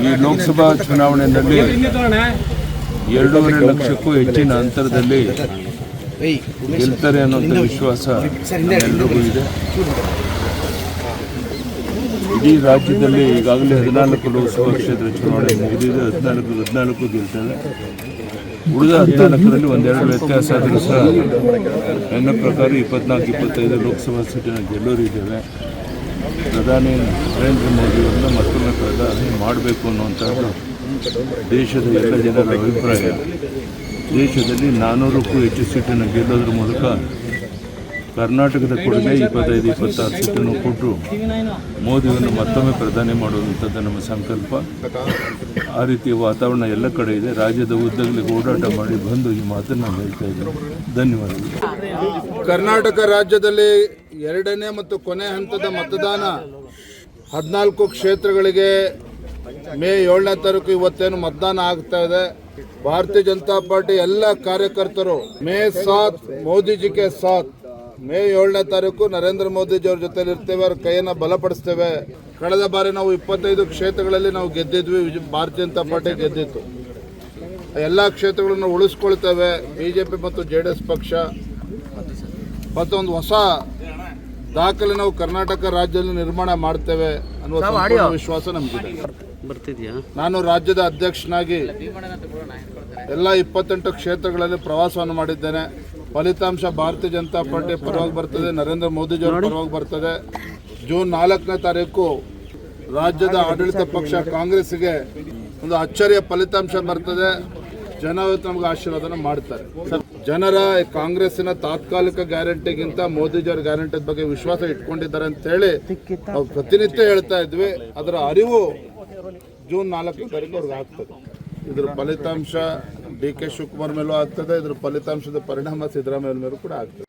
ಈ ಲೋಕಸಭಾ ಚುನಾವಣೆಯಲ್ಲಿ ಎರಡೂವರೆ ಲಕ್ಷಕ್ಕೂ ಹೆಚ್ಚಿನ ಅಂತರದಲ್ಲಿ ಗೆಲ್ತಾರೆ ಅನ್ನೋಂಥ ವಿಶ್ವಾಸ ಎಲ್ಲರಿಗೂ ಇದೆ. ಇಡೀ ರಾಜ್ಯದಲ್ಲಿ ಈಗಾಗಲೇ ಹದಿನಾಲ್ಕು ಲೋಕಸಭಾ ಕ್ಷೇತ್ರ ಚುನಾವಣೆ ಮುಗಿದಿದೆ ಹದಿನಾಲ್ಕು ಹದಿನಾಲ್ಕು ಗೆಲ್ತಾರೆ ಉಳಿದ ಹದಿನಾಲ್ಕರಲ್ಲಿ ಒಂದೆರಡು ವ್ಯತ್ಯಾಸ ಆದರೂ ಸಹ ನನ್ನ ಪ್ರಕಾರ ಇಪ್ಪತ್ನಾಲ್ಕು ಇಪ್ಪತ್ತೈದು ಲೋಕಸಭಾ ಸೀಟಿನ ಗೆಲ್ಲೋರಿದ್ದೇವೆ ಪ್ರಧಾನಿ ನರೇಂದ್ರ ಮೋದಿಯವರನ್ನ ಮತ್ತೊಮ್ಮೆ ಪ್ರಧಾನಿ ಮಾಡಬೇಕು ಅನ್ನುವಂಥದ್ದು ದೇಶದ ಎಲ್ಲ ಜನರ ಅಭಿಪ್ರಾಯ. ದೇಶದಲ್ಲಿ ನಾನ್ನೂರಕ್ಕೂ ಹೆಚ್ಚು ಸೀಟನ್ನು ಗೆಲ್ಲೋದ್ರ ಮೂಲಕ ಕರ್ನಾಟಕದ ಕೊಡುಗೆ ಇಪ್ಪತ್ತೈದು, ಇಪ್ಪತ್ತಾರು ಸೀಟನ್ನು ಕೊಟ್ಟು ಮೋದಿಯನ್ನು ಮತ್ತೊಮ್ಮೆ ಪ್ರಧಾನಿ ಮಾಡುವಂಥದ್ದು ನಮ್ಮ ಸಂಕಲ್ಪ. ಆ ರೀತಿಯ ವಾತಾವರಣ ಎಲ್ಲ ಕಡೆ ಇದೆ. ರಾಜ್ಯದ ಉದ್ದಗಳಿಗೆ ಓಡಾಟ ಮಾಡಿ ಬಂದು ಈ ಮಾತನ್ನು ನಾನು ಹೇಳ್ತಾ ಇದ್ದೀನಿ. ಧನ್ಯವಾದಗಳು. ಕರ್ನಾಟಕ ರಾಜ್ಯದಲ್ಲಿ ಎರಡನೇ ಮತ್ತು ಕೊನೆ ಹಂತದ ಮತದಾನ ಹದಿನಾಲ್ಕು ಕ್ಷೇತ್ರಗಳಿಗೆ ಮೇ ಏಳನೇ ತಾರೀಕು ಇವತ್ತೇನು ಮತದಾನ ಆಗ್ತಾ ಇದೆ. ಭಾರತೀಯ ಜನತಾ ಪಾರ್ಟಿ ಎಲ್ಲ ಕಾರ್ಯಕರ್ತರು, ಮೇ ಸಾತ್, ಮೋದಿಜಿಗೆ ಸಾತ್. ಮೇ ಏಳನೇ ತಾರೀಕು ನರೇಂದ್ರ ಮೋದಿಜಿ ಅವ್ರ ಜೊತೆಲಿ ಇರ್ತೇವೆ, ಅವ್ರ ಕೈಯನ್ನು ಬಲಪಡಿಸ್ತೇವೆ. ಕಳೆದ ಬಾರಿ ನಾವು ಇಪ್ಪತ್ತೈದು ಕ್ಷೇತ್ರಗಳಲ್ಲಿ ನಾವು ಗೆದ್ದಿದ್ವಿ ಭಾರತೀಯ ಜನತಾ ಪಾರ್ಟಿ ಗೆದ್ದಿತ್ತು. ಎಲ್ಲ ಕ್ಷೇತ್ರಗಳನ್ನು ಉಳಿಸ್ಕೊಳ್ತೇವೆ, ಬಿಜೆಪಿ ಮತ್ತು ಜೆ ಡಿ ಎಸ್ ಪಕ್ಷ. ಮತ್ತೊಂದು ಹೊಸ ದಾಖಲೆ ನಾವು ಕರ್ನಾಟಕ ರಾಜ್ಯದಲ್ಲಿ ನಿರ್ಮಾಣ ಮಾಡ್ತೇವೆ. ಅನ್ನುವ ಸಂಪೂರ್ಣ ವಿಶ್ವಾಸ ನಮಗಿದೆ. ಬರ್ತಿದ್ಯಾ? ನಾನು ರಾಜ್ಯದ ಅಧ್ಯಕ್ಷನಾಗಿ ಎಲ್ಲ ಇಪ್ಪತ್ತೆಂಟು ಕ್ಷೇತ್ರಗಳಲ್ಲಿ ಪ್ರವಾಸವನ್ನು ಮಾಡಿದ್ದೇನೆ. ಫಲಿತಾಂಶ ಭಾರತೀಯ ಜನತಾ ಪಾರ್ಟಿ ಪರವಾಗಿ ಬರ್ತದೆ ನರೇಂದ್ರ ಮೋದಿಜಿ ಅವರ ಪರವಾಗಿ ಬರ್ತದೆ. ಜೂನ್ ನಾಲ್ಕನೇ ತಾರೀಕು ರಾಜ್ಯದ ಆಡಳಿತ ಪಕ್ಷ ಕಾಂಗ್ರೆಸ್ಗೆ ಒಂದು ಅಚ್ಚರಿಯ ಫಲಿತಾಂಶ ಬರ್ತದೆ. ಜನ ನಮಗೆ ಆಶೀರ್ವಾದನ ಮಾಡ್ತಾರೆ. ಜನರ ಕಾಂಗ್ರೆಸ್ಸಿನ ತಾತ್ಕಾಲಿಕ ಗ್ಯಾರಂಟಿಗಿಂತ ಮೋದಿಜಿಯವರ ಗ್ಯಾರಂಟಿ ಬಗ್ಗೆ ವಿಶ್ವಾಸ ಇಟ್ಕೊಂಡಿದ್ದಾರೆ ಅಂತ ಹೇಳಿ ನಾವು ಪ್ರತಿನಿತ್ಯ ಹೇಳ್ತಾ ಇದ್ವಿ. ಅದರ ಅರಿವು ಜೂನ್ ನಾಲ್ಕನೇ ತಾರೀಕು ಅವ್ರಿಗೆ ಆಗ್ತದೆ. ಇದ್ರ ಫಲಿತಾಂಶ ಡಿ ಕೆ ಶಿವಕುಮಾರ್ ಮೇಲೂ ಆಗ್ತದೆ, ಇದ್ರ ಫಲಿತಾಂಶದ ಪರಿಣಾಮ ಸಿದ್ದರಾಮಯ್ಯ ಮೇಲೂ ಕೂಡ ಆಗ್ತದೆ.